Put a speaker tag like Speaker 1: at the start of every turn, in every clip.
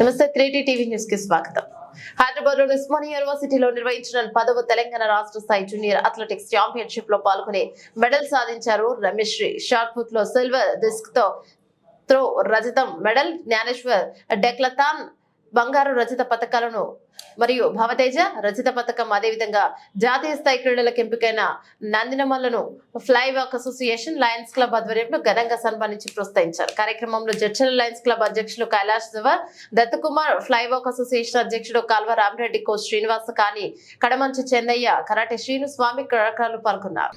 Speaker 1: నమస్తే త్రీటీ టీవీ న్యూస్కి స్వాగతం. హైదరాబాద్లోని ఉస్మానియా యూనివర్సిటీలో నిర్వహించిన పదవ తెలంగాణ రాష్ట్ర స్థాయి జూనియర్ అథ్లెటిక్స్ ఛాంపియన్షిప్లో పాల్గొని మెడల్ సాధించారు రమేష్. శ్రీ షార్ట్ పుట్లో సిల్వర్ డిస్క్తో త్రో రజతం మెడల్ జ్ఞానేశ్వర్ డెక్లతాన్ బంగారు రజత పథకాలను మరియు భవతేజ రజత పథకం అదేవిధంగా జాతీయ స్థాయి క్రీడలకు ఎంపికైన నందినమల్లను ఫ్లై అసోసియేషన్ లయన్స్ క్లబ్ ఆధ్వర్యంలో ఘనంగా సన్మానించి ప్రోత్సహించారు. కార్యక్రమంలో జడ్చల లయన్స్ క్లబ్ అధ్యక్షులు కైలాష్ జవర్ దత్తకుమార్ ఫ్లై అసోసియేషన్ అధ్యక్షుడు కాల్వ రామరెడ్డి కో శ్రీనివాస కాని కడమంచి చెన్నయ్య కరాటే శ్రీను స్వామి కళాకారులు పాల్గొన్నారు.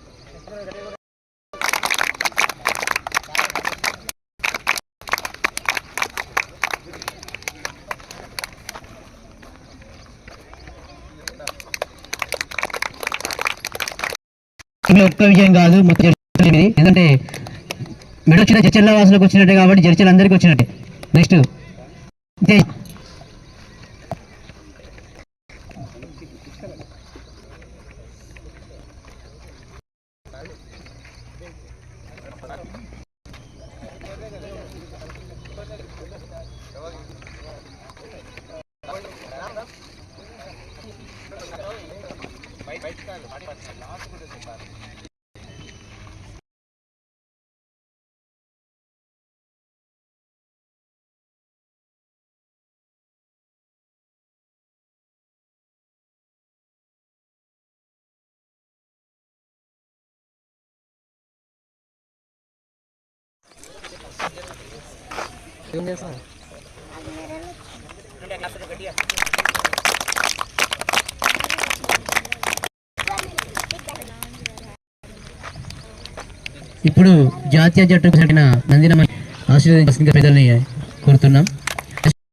Speaker 2: ఇది ఒక్క విజయం కాదు మొత్తం జడ్చల ఇది ఎందుకంటే మెడ వచ్చిన చర్చల వాసులకు వచ్చినట్టే కాబట్టి చర్చలు అందరికీ వచ్చినట్టే. నెక్స్ట్ ఏం చేస్తాను ఇప్పుడు జాతీయ జట్టుకు చెందిన నందిన ఆశీర్వదించిన పెద్దల్ని కోరుతున్నాం.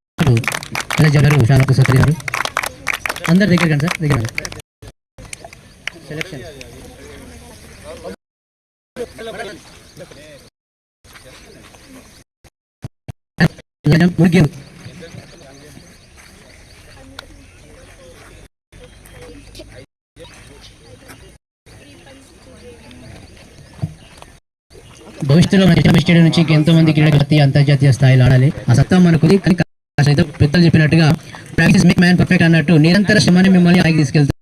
Speaker 2: ఇప్పుడు కళ జగారు షాలకు సత్రి గారు అందరి దగ్గర కానీ సార్ దగ్గర సెలక్షన్ ముగ్గురు భవిష్యత్తులో మన స్టేడియం నుంచి ఎంతో మంది క్రీడా అంతర్జాతీయ స్థాయిలో ఆడాలి. ఆ సత్తా మనకు కానీ పెద్దలు చెప్పినట్టుగా ప్రాక్టీస్ మేక్ మ్యాన్ పర్ఫెక్ట్ అన్నట్టు నిరంతర శ్రమని మిమ్మల్ని ఆగి తీసుకెళ్తారు.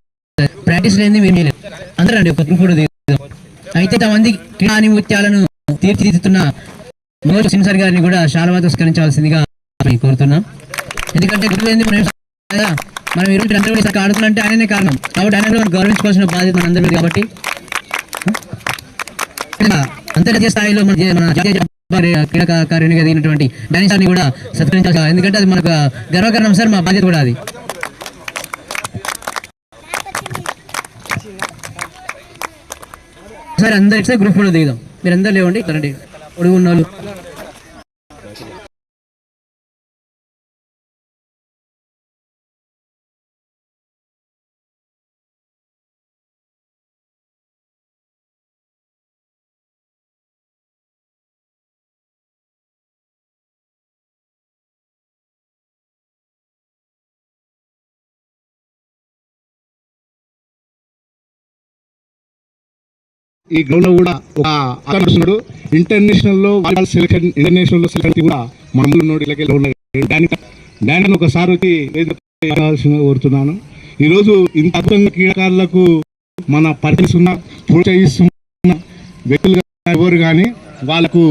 Speaker 2: ప్రాక్టీస్ లేని మీరు అందరూ అండి ఒక అయితే ఇంతమంది క్రీడా ముత్యాలను తీర్చిదిద్దుతున్న మనోజ్ సిన్సర్ గారిని కూడా శాలవా తిరస్కరించాల్సిందిగా కోరుతున్నాం. ఎందుకంటే మనం కదా, అందరూ కూడా ఇక్కడ ఆడుతున్నంటే ఆయననే కారణం. కాబట్టి ఆయన మనం గౌరవించుకోవాల్సిన బాధ్యత మన అందరికీ కాబట్టి. అంతర్జాతీయ స్థాయిలో మన జే- మన జాతీయ దిగినటువంటి డానీ సార్ని కూడా సత్కరించాల్సి ఎందుకంటే అది మనకు గర్వకారణం సార్ మా బాధ్యత కూడా అది. సార్ అందరికి గ్రూప్ ఫోటో దిగుదాం. మీరు అందరు లేవండి రండి పొడుగు వాళ్ళు.
Speaker 3: ఈ గ్రౌండ్లో కూడా ఒక ఆకర్షణుడు ఇంటర్నేషనల్లో వాలీబాల్ సెలక్షన్ ఇంటర్నేషనల్లో సెలక్షన్ కూడా మమ్మల్ని ఉన్నోడు ఇలాగే దానికి దాని ఒకసారి వచ్చి వేదికపై కోరుతున్నాను. ఈరోజు ఇంత అద్భుతంగా క్రీడాకారులకు మన పరిచయిస్తున్న ప్రోత్సహిస్తున్న వ్యక్తులు ఎవరు కానీ వాళ్ళకు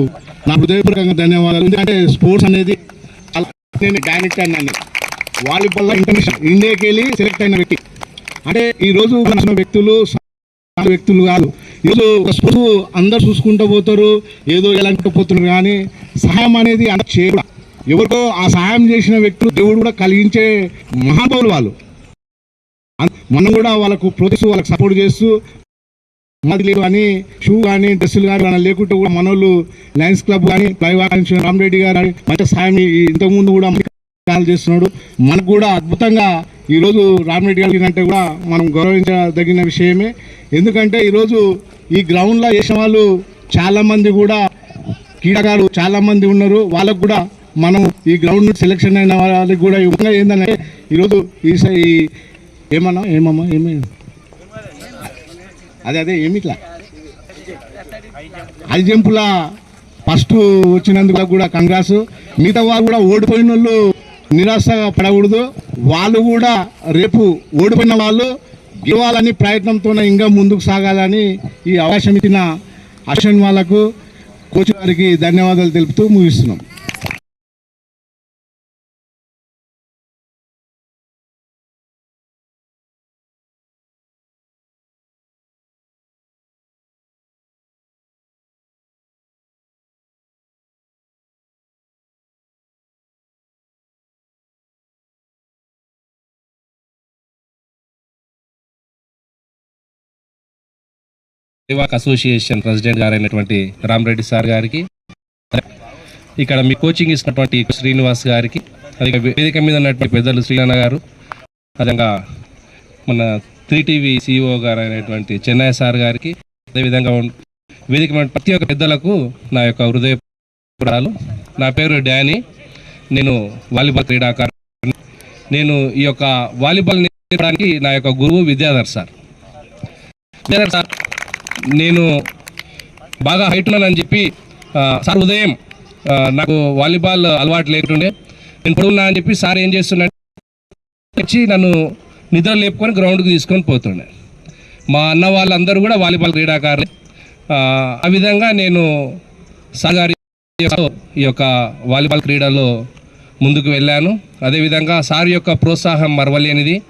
Speaker 3: నా హృదయపూర్వకంగా ధన్యవాదాలు. ఎందుకంటే స్పోర్ట్స్ అనేది చాలా నేను డానిక్ అన్నాను వాలీబాల్ ఇంటర్నేషనల్ ఇండియాకి వెళ్ళి సెలెక్ట్ అయిన వ్యక్తి. అంటే ఈరోజు వ్యక్తులు వ్యక్తులు కాదు. ఏదో ఒక అందరు చూసుకుంటూ పోతారు ఏదో ఎలాంటి పోతున్నారు కానీ సహాయం అనేది అంత చేయడం ఎవరికో ఆ సహాయం చేసిన వ్యక్తులు దేవుడు కూడా కలిగించే మహానుభావులు వాళ్ళు. మనం కూడా వాళ్ళకు ప్రోత్సహిస్తూ వాళ్ళకి సపోర్ట్ చేస్తూ మాది కానీ అని షూ కానీ డ్రెస్సులు కానీ అలా లేకుంటే కూడా మనోళ్ళు లయన్స్ క్లబ్ కానీ ప్లైవా రామరెడ్డి గారు కానీ మంచి సాయం ఇంతకుముందు కూడా చేస్తున్నాడు. మనకు కూడా అద్భుతంగా ఈరోజు రామరెడ్డి గారి అంటే కూడా మనం గౌరవించదగిన విషయమే. ఎందుకంటే ఈరోజు ఈ గ్రౌండ్లో వేసిన వాళ్ళు చాలామంది కూడా క్రీడాకారులు చాలామంది ఉన్నారు. వాళ్ళకు కూడా మనం ఈ గ్రౌండ్ సెలెక్షన్ అయిన వాళ్ళకి కూడా ఈ ఏంటంటే ఈరోజు ఈ ఏమన్నా ఏమమ్మా ఏమే? అదే అదే ఏమిట్లా హై జంపులా ఫస్ట్ వచ్చినందుకు కూడా కంగ్రాస్ మిగతా వాళ్ళు కూడా ఓడిపోయిన వాళ్ళు నిరాశగా పడకూడదు. వాళ్ళు కూడా రేపు ఓడిపోయిన వాళ్ళు గెలవాలని ప్రయత్నంతో ఇంకా ముందుకు సాగాలని ఈ అవకాశం ఇచ్చిన అశ్వన్ వాళ్ళకు కోచ్ గారికి ధన్యవాదాలు తెలుపుతూ ముగిస్తున్నాం.
Speaker 4: సేవాక్ అసోసియేషన్ ప్రెసిడెంట్ గారైనటువంటి రామరెడ్డి సార్ గారికి ఇక్కడ మీ కోచింగ్ ఇస్తున్నటువంటి శ్రీనివాస్ గారికి అది వేదిక మీద ఉన్నటువంటి పెద్దలు శ్రీనాన్న గారు అదేవిధంగా మన త్రీ టీవీ సిఇఓ గారు అయినటువంటి చెన్నై సార్ గారికి అదేవిధంగా వేదిక ప్రతి ఒక్క పెద్దలకు నా యొక్క హృదయపూర్వకాలు. నా పేరు డానీ నేను వాలీబాల్ క్రీడాకారు నేను ఈ యొక్క వాలీబాల్ నేర్పడానికి నా యొక్క గురువు విద్యాధర్ సార్. విద్యాధర్ సార్ నేను బాగా హైట్ ఉన్నానని చెప్పి సార్ ఉదయం నాకు వాలీబాల్ అలవాటు లేకుండే నేను పొడుగున్నా అని చెప్పి సార్ ఏం చేస్తున్నాడు వచ్చి నన్ను నిద్ర లేపుకొని గ్రౌండ్కి తీసుకొని పోతుండే. మా అన్న వాళ్ళందరూ కూడా వాలీబాల్ క్రీడాకారులే. ఆ, విధంగా నేను సార్ ఈ యొక్క వాలీబాల్ క్రీడలో ముందుకు వెళ్ళాను. అదేవిధంగా సార్ యొక్క ప్రోత్సాహం మరవలేనిది.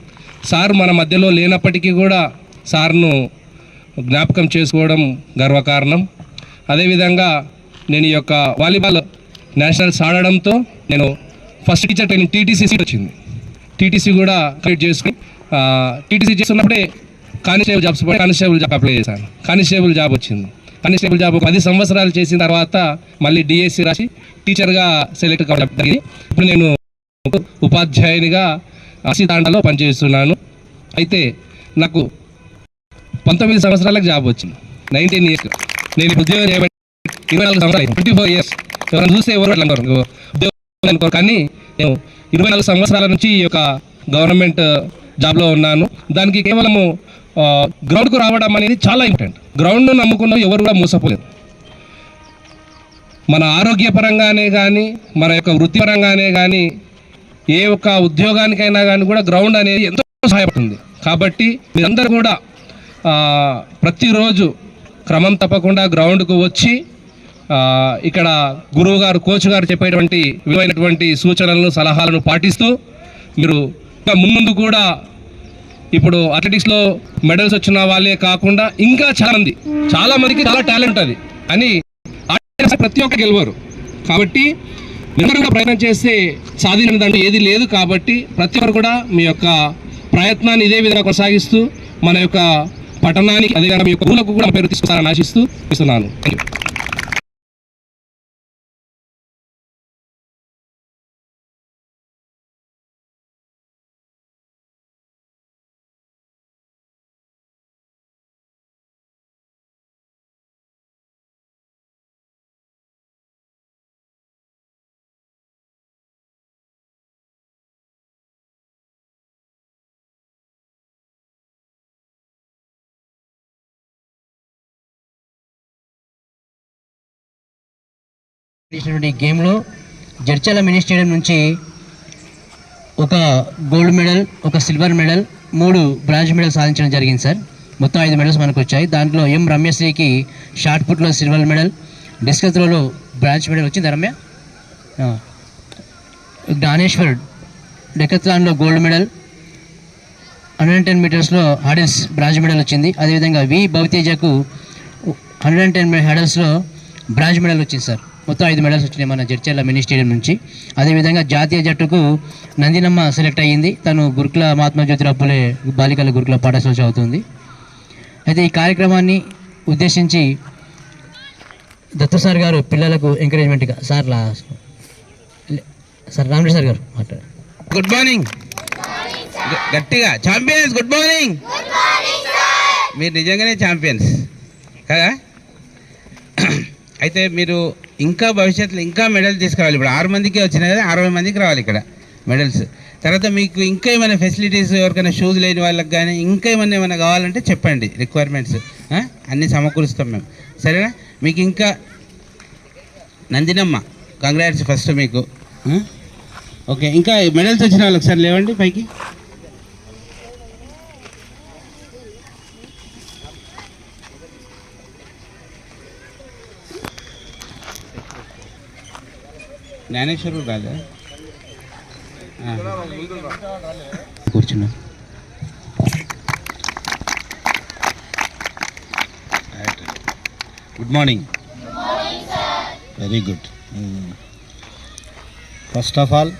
Speaker 4: సార్ మన మధ్యలో లేనప్పటికీ కూడా సార్ను జ్ఞాపకం చేసుకోవడం గర్వకారణం. అదేవిధంగా నేను ఈ యొక్క వాలీబాల్ నేషనల్స్ ఆడడంతో నేను ఫస్ట్ టీచర్ ట్రైనింగ్ టీటీసీ వచ్చింది. టీటీసీ కూడా కంప్లీట్ చేసుకుని TTC చేస్తున్నప్పుడే constable jobs constable job apply చేశాను. కానిస్టేబుల్ జాబ్ వచ్చింది. కానిస్టేబుల్ జాబ్ పది సంవత్సరాలు చేసిన తర్వాత మళ్ళీ డిఎస్సి రాసి టీచర్గా సెలెక్ట్ కావడం జరిగింది. ఇప్పుడు నేను ఉపాధ్యాయునిగా అసితాండలో పనిచేస్తున్నాను. అయితే నాకు పంతొమ్మిది సంవత్సరాలకు జాబ్ వచ్చింది. నైన్టీన్ ఇయర్స్ నేను ఉద్యోగం చేయబట్టి ఇరవై నాలుగు సంవత్సరాలు ట్వంటీ ఫోర్ ఇయర్స్ ఎవరైనా చూస్తే ఎవరు అట్లా అనుకోరు. ఉద్యోగం అనుకోరు. కానీ నేను ఇరవై నాలుగు సంవత్సరాల నుంచి ఈ యొక్క గవర్నమెంట్ జాబ్లో ఉన్నాను. దానికి కేవలము గ్రౌండ్కు రావడం అనేది చాలా ఇంపార్టెంట్ గ్రౌండ్ను నమ్ముకున్న ఎవరు కూడా మూసపోలేదు మన ఆరోగ్యపరంగానే కానీ మన యొక్క వృత్తిపరంగానే కానీ ఏ ఒక్క ఉద్యోగానికైనా కానీ కూడా గ్రౌండ్ అనేది ఎంతో సహాయపడుతుంది. కాబట్టి మీరందరూ కూడా ప్రతిరోజు క్రమం తప్పకుండా గ్రౌండ్కు వచ్చి ఇక్కడ గురువు గారు కోచ్ గారు చెప్పేటువంటి విలువైనటువంటి సూచనలను సలహాలను పాటిస్తూ మీరు ఇంకా ముందు కూడా ఇప్పుడు అథ్లెటిక్స్లో మెడల్స్ వచ్చిన వాళ్ళే కాకుండా ఇంకా చాలా మంది చాలా మందికి చాలా టాలెంట్ ఉంటుంది అని ప్రతి ఒక్క గెలవరు. కాబట్టి నిరంతరంగా ప్రయత్నం చేస్తే సాధించదంటూ ఏది లేదు కాబట్టి ప్రతి ఒక్కరు కూడా మీ యొక్క ప్రయత్నాన్ని ఇదే విధంగా కొనసాగిస్తూ మన యొక్క పట్టణానికి అదే మీ యొక్క కూడా పేరు తీసుకొస్తారని ఆశిస్తూ ఇస్తున్నాను
Speaker 2: చేసినటువంటి గేమ్లో జడ్చల మినీ స్టేడియం నుంచి ఒక గోల్డ్ మెడల్ ఒక సిల్వర్ మెడల్ మూడు బ్రాంజ్ మెడల్ సాధించడం జరిగింది సార్. మొత్తం ఐదు మెడల్స్ మనకు వచ్చాయి. దాంట్లో ఎం రమ్యశ్రీకి షార్ట్ పుట్లో సిల్వర్ మెడల్ డిస్కస్ త్రోలో బ్రాంచ్ మెడల్ వచ్చింది. Ramya? Gnaneshwar డెకత్లాన్లో gold medal hundred and ten మీటర్స్లో hurdles bronze medal వచ్చింది. అదేవిధంగా వి భవితేజకు హండ్రెడ్ అండ్ టెన్ హడల్స్లో బ్రాంజ్ మెడల్ వచ్చింది సార్. మొత్తం ఐదు మెడల్స్ వచ్చినాయి మన జడ్చర్ల మినీ స్టేడియం నుంచి. అదేవిధంగా జాతీయ జట్టుకు నందినమ్మ సెలెక్ట్ అయ్యింది. తను గురుకుల మహాత్మా జ్యోతిరాపులే బాలికల గురుకుల పాఠశాల చదువుతుంది. అయితే ఈ కార్యక్రమాన్ని ఉద్దేశించి దత్త సార్ గారు పిల్లలకు ఎంకరేజ్మెంట్గా సార్ లా సార్ రామరెడ్డి సార్ గారు మాట్లాడారు.
Speaker 5: గుడ్ మార్నింగ్ గట్టిగా. ఛాంపియన్స్ గుడ్ మార్నింగ్ మీరు నిజంగానే ఛాంపియన్స్ కదా? అయితే మీరు ఇంకా భవిష్యత్తులో ఇంకా మెడల్ తీసుకురావాలి. ఇప్పుడు ఆరు మందికి వచ్చినాయి కదా అరవై మందికి రావాలి ఇక్కడ మెడల్స్. తర్వాత మీకు ఇంకా ఏమైనా ఫెసిలిటీస్ ఎవరికైనా షూస్ లేని వాళ్ళకి కానీ ఇంకా ఏమైనా ఏమైనా కావాలంటే చెప్పండి రిక్వైర్మెంట్స్ అన్నీ సమకూరుస్తాం మేము. సరేనా? మీకు ఇంకా నందినమ్మ కంగ్రాట్స్ ఫస్ట్ మీకు. ఓకే ఇంకా మెడల్స్ వచ్చిన వాళ్ళు ఒకసారి లేవండి పైకి. జ్ఞానేశ్వరుడు ఆ.
Speaker 2: కూర్చున్నాం.
Speaker 5: Good morning very good first of all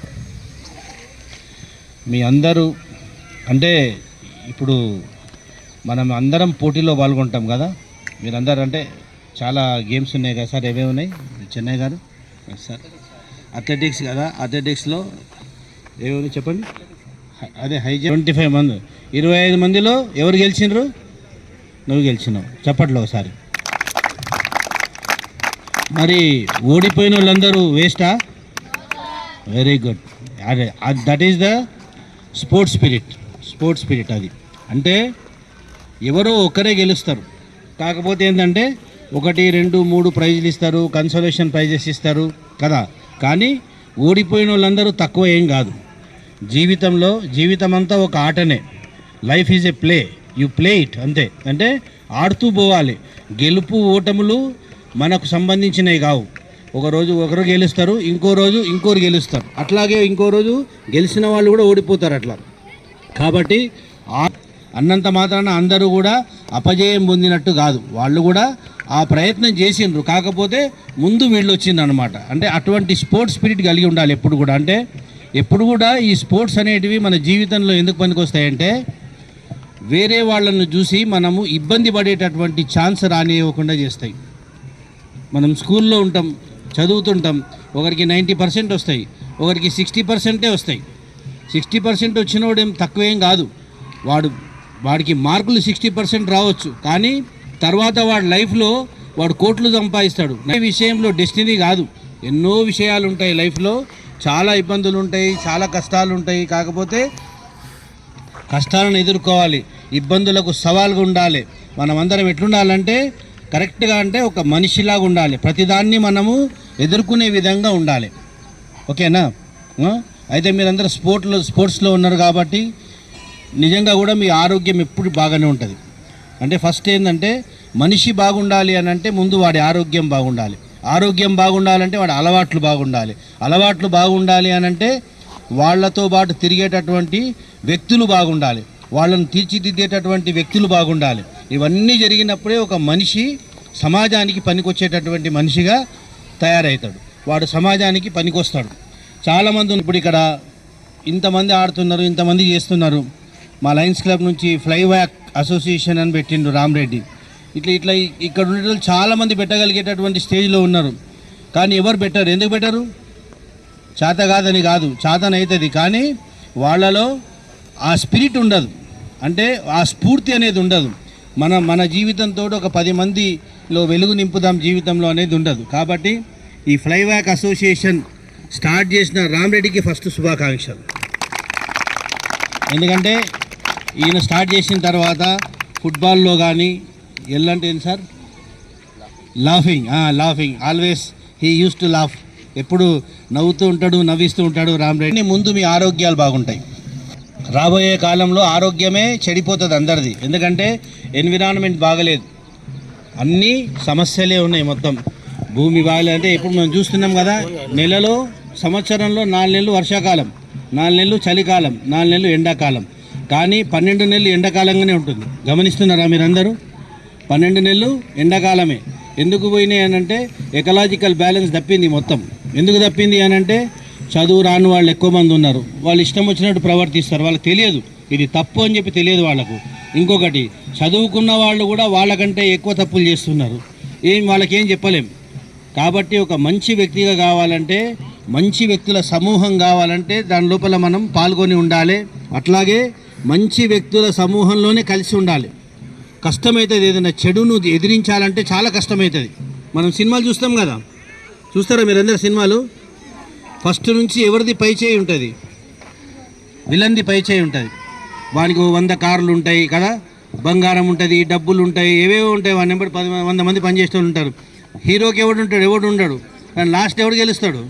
Speaker 5: మీ అందరూ అంటే ఇప్పుడు మనం అందరం పోటీలో పాల్గొంటాం కదా? మీరందరూ అంటే చాలా గేమ్స్ ఉన్నాయి కదా సార్? ఏమేమి ఉన్నాయి? చెన్నై గారు? సార్ అథ్లెటిక్స్ కదా అథ్లెటిక్స్లో ఏమేమి చెప్పండి? అదే హై ట్వంటీ ఫైవ్ మంది. ఇరవై ఐదు మందిలో ఎవరు గెలిచినారు? నువ్వు గెలిచినావు. చెప్పట్లో ఒకసారి. మరి ఓడిపోయిన వాళ్ళందరూ వేస్టా? Very good. అదే that is the sports spirit sports spirit అది. అంటే ఎవరో ఒకరే గెలుస్తారు. కాకపోతే ఏంటంటే ఒకటి రెండు మూడు ప్రైజులు ఇస్తారు. కన్సోలేషన్ ప్రైజెస్ ఇస్తారు. కదా? కానీ ఓడిపోయిన వాళ్ళందరూ తక్కువ ఏం కాదు. జీవితంలో జీవితం అంతా ఒక ఆటనే. Life is a play you play it అంతే. అంటే ఆడుతూ పోవాలి. గెలుపు ఓటములు మనకు సంబంధించినవి కావు. ఒక రోజు ఒకరు గెలుస్తారు ఇంకో రోజు ఇంకోరు గెలుస్తారు. అట్లాగే ఇంకో రోజు గెలిచిన వాళ్ళు కూడా ఓడిపోతారు అట్లా. కాబట్టి అన్నంత మాత్రాన అందరూ కూడా అపజయం పొందినట్టు కాదు. వాళ్ళు కూడా ఆ ప్రయత్నం చేసిండ్రు. కాకపోతే ముందు వీళ్ళు వచ్చిందనమాట అంటే అటువంటి స్పోర్ట్స్ స్పిరిట్ కలిగి ఉండాలి ఎప్పుడు కూడా. అంటే ఎప్పుడు కూడా ఈ స్పోర్ట్స్ అనేటివి మన జీవితంలో ఎందుకు పనికొస్తాయంటే వేరే వాళ్ళను చూసి మనము ఇబ్బంది పడేటటువంటి ఛాన్స్ రానివ్వకుండా చేస్తాయి. మనం స్కూల్లో ఉంటాం చదువుతుంటాం ఒకరికి నైంటీ పర్సెంట్ వస్తాయి ఒకరికి సిక్స్టీ పర్సెంటే వస్తాయి. సిక్స్టీ పర్సెంట్ వచ్చినోడు ఏం తక్కువేం కాదు. వాడు వాడికి మార్కులు సిక్స్టీ పర్సెంట్ రావచ్చు. కానీ తర్వాత వాడి లైఫ్లో వాడు కోట్లు సంపాదిస్తాడు. ఈ విషయంలో డెస్టినీ కాదు. ఎన్నో విషయాలు ఉంటాయి లైఫ్లో. చాలా ఇబ్బందులు ఉంటాయి చాలా కష్టాలు ఉంటాయి కాకపోతే కష్టాలను ఎదుర్కోవాలి. ఇబ్బందులకు సవాల్గా ఉండాలి. మనం అందరం ఎట్లుండాలంటే కరెక్ట్గా అంటే ఒక మనిషిలాగా ఉండాలి. ప్రతిదాన్ని మనము ఎదుర్కొనే విధంగా ఉండాలి. ఓకేనా? అయితే మీరందరూ స్పోర్ట్లో స్పోర్ట్స్లో ఉన్నారు కాబట్టి నిజంగా కూడా మీ ఆరోగ్యం ఎప్పుడు బాగానే ఉంటుంది. అంటే ఫస్ట్ ఏంటంటే మనిషి బాగుండాలి అని అంటే ముందు వాడి ఆరోగ్యం బాగుండాలి. ఆరోగ్యం బాగుండాలంటే వాడి అలవాట్లు బాగుండాలి. అలవాట్లు బాగుండాలి అని అంటే వాళ్ళతో పాటు తిరిగేటటువంటి వ్యక్తులు బాగుండాలి. వాళ్ళని తీర్చిదిద్దేటటువంటి వ్యక్తులు బాగుండాలి. ఇవన్నీ జరిగినప్పుడే ఒక మనిషి సమాజానికి పనికొచ్చేటటువంటి మనిషిగా తయారవుతాడు వాడు సమాజానికి పనికొస్తాడు. చాలామంది ఇప్పుడు ఇక్కడ ఇంతమంది ఆడుతున్నారు ఇంతమంది చేస్తున్నారు. మా లయన్స్ క్లబ్ నుంచి ఫ్లైవ్యాక్ అసోసియేషన్ అని పెట్టిండు రామరెడ్డి ఇట్లా ఇట్లా ఇక్కడ ఉండే చాలామంది పెట్టగలిగేటటువంటి స్టేజ్లో ఉన్నారు. కానీ ఎవరు పెట్టారు? ఎందుకు పెట్టారు? చేత కాదని కాదు. చేతనవుతుంది కానీ వాళ్ళలో ఆ స్పిరిట్ ఉండదు. అంటే ఆ స్ఫూర్తి అనేది ఉండదు. మన మన జీవితంతో ఒక పది మందిలో వెలుగు నింపుదాం జీవితంలో అనేది ఉండదు. కాబట్టి ఈ ఫ్లైవ్యాక్ అసోసియేషన్ స్టార్ట్ చేసిన రామరెడ్డికి ఫస్ట్ శుభాకాంక్షలు. ఎందుకంటే ఈయన స్టార్ట్ చేసిన తర్వాత ఫుట్బాల్లో కానీ ఎల్లంటే ఏంటి sir? Laughing laughing always he uses to laugh ఎప్పుడు నవ్వుతూ ఉంటాడు నవ్విస్తూ ఉంటాడు రామరెడ్డి ముందు మీ ఆరోగ్యాలు బాగుంటాయి. రాబోయే కాలంలో ఆరోగ్యమే చెడిపోతుంది అందరిది. ఎందుకంటే ఎన్విరాన్మెంట్ బాగలేదు. అన్నీ సమస్యలే ఉన్నాయి మొత్తం. భూమి బాగలేదంటే ఇప్పుడు మనం చూస్తున్నాం కదా నెలలో సంవత్సరంలో నాలుగు నెలలు వర్షాకాలం నాలుగు నెలలు చలికాలం నాలుగు నెలలు ఎండాకాలం. కానీ పన్నెండు నెలలు ఎండాకాలంగానే ఉంటుంది. గమనిస్తున్నారా మీరందరూ? పన్నెండు నెలలు ఎండాకాలమే. ఎందుకు పోయినాయి అని అంటే ఎకలాజికల్ బ్యాలెన్స్ తప్పింది మొత్తం. ఎందుకు తప్పింది అని అంటే చదువు రాని వాళ్ళు ఎక్కువ మంది ఉన్నారు. వాళ్ళు ఇష్టం వచ్చినట్టు ప్రవర్తిస్తారు. వాళ్ళకి తెలియదు. ఇది తప్పు అని చెప్పి తెలియదు వాళ్ళకు. ఇంకొకటి చదువుకున్న వాళ్ళు కూడా వాళ్ళకంటే ఎక్కువ తప్పులు చేస్తున్నారు. ఏం వాళ్ళకేం చెప్పలేం. కాబట్టి ఒక మంచి వ్యక్తిగా కావాలంటే మంచి వ్యక్తుల సమూహం కావాలంటే దాని లోపల మనం పాల్గొని ఉండాలి. అట్లాగే మంచి వ్యక్తుల సమూహంలోనే కలిసి ఉండాలి. కష్టమవుతుంది ఏదైనా చెడును ఎదిరించాలంటే చాలా కష్టమవుతుంది మనం సినిమాలు చూస్తాం కదా? చూస్తారా మీరందరూ సినిమాలు? ఫస్ట్ నుంచి ఎవరిది పై చేయి ఉంటుంది? విలన్ది పై చేయి ఉంటుంది. వానికి వంద కార్లు ఉంటాయి కదా? బంగారం ఉంటుంది డబ్బులు ఉంటాయి ఏవేవో ఉంటాయి. వాడిని నెంబర్ పది వంద మంది పనిచేస్తూ ఉంటారు. హీరోకి ఎవడు ఉంటాడు? ఎవడు ఉండడు. కానీ లాస్ట్ ఎవడు గెలుస్తాడు?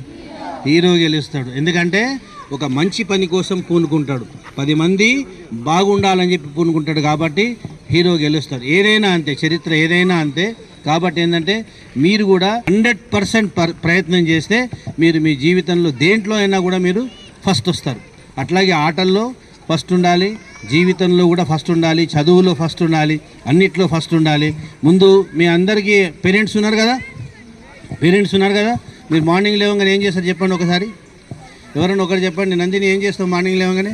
Speaker 5: హీరో గెలుస్తాడు. ఎందుకంటే ఒక మంచి పని కోసం పూనుకుంటాడు. పది మంది బాగుండాలని చెప్పి పూనుకుంటాడు కాబట్టి హీరో గెలుస్తాడు. ఏదైనా అంతే చరిత్ర ఏదైనా అంతే. కాబట్టి ఏంటంటే మీరు కూడా హండ్రెడ్ పర్సెంట్ ప్రయత్నం చేస్తే మీరు మీ జీవితంలో దేంట్లో అయినా కూడా మీరు ఫస్ట్ వస్తారు. అట్లాగే ఆటల్లో ఫస్ట్ ఉండాలి జీవితంలో కూడా ఫస్ట్ ఉండాలి చదువులో ఫస్ట్ ఉండాలి అన్నిట్లో ఫస్ట్ ఉండాలి. ముందు మీ అందరికీ పేరెంట్స్ ఉన్నారు కదా? పేరెంట్స్ ఉన్నారు కదా? మీరు మార్నింగ్ లేవగానే ఏం చేస్తారు చెప్పండి ఒకసారి? ఎవరైనా ఒకరు చెప్పండి. నందిని ఏం చేస్తావు మార్నింగ్ లేవగానే?